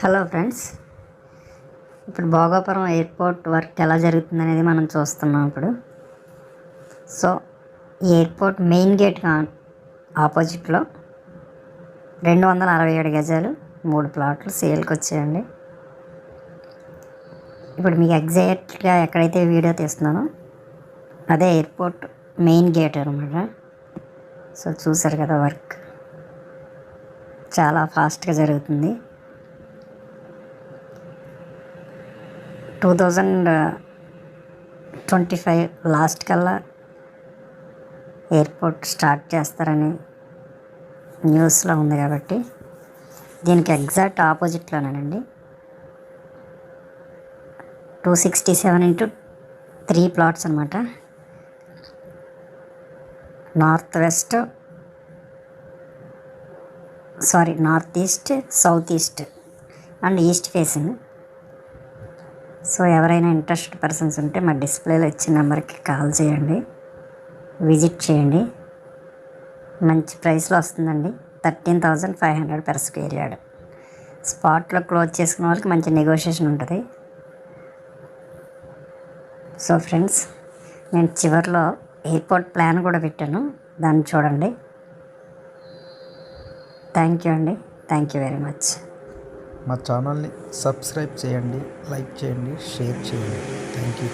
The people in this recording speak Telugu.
Hello friends. ఇప్పుడు భోగాపురం ఎయిర్పోర్ట్ వర్క్ ఎలా జరుగుతుంది అనేది మనం చూస్తున్నాం ఇప్పుడు. సో ఈ ఎయిర్పోర్ట్ మెయిన్ గేట్ ఆపోజిట్లో రెండు వందల అరవై ఏడు గజాలు మూడు ప్లాట్లు సేల్కి వచ్చాయండి. ఇప్పుడు మీకు ఎగ్జాక్ట్గా ఎక్కడైతే వీడియో తీస్తున్నానో అదే ఎయిర్పోర్ట్ మెయిన్ గేట్ అనమాట సో చూసారు కదా వర్క్. చాలా ఫాస్ట్గా జరుగుతుంది. Two thousand twenty five last కల్లా ఎయిర్పోర్ట్ స్టార్ట్ చేస్తారని న్యూస్లో ఉంది కాబట్టి దీనికి exact ఆపోజిట్లోనేనండి. Two sixty seven into three plots అనమాట north west sorry north east south east and east facing. So ఎవరైనా ఇంట్రెస్టెడ్ పర్సన్స్ ఉంటే మా డిస్ప్లేలో ఇచ్చిన నెంబర్కి కాల్ చేయండి. విజిట్ చేయండి. మంచి ప్రైస్లో వస్తుందండి. Thirteen thousand five hundred per square yard స్పాట్లో క్లోజ్ చేసుకున్న వాళ్ళకి మంచి నెగోషియేషన్ ఉంటుంది. సో ఫ్రెండ్స్ నేను చివరిలో ఎయిర్పోర్ట్ ప్లాన్ కూడా పెట్టాను. దాన్ని చూడండి. థ్యాంక్ యూ అండి. Thank you very much. మా ఛానల్ని సబ్స్క్రైబ్ చేయండి లైక్ చేయండి షేర్ చేయండి. Thank you.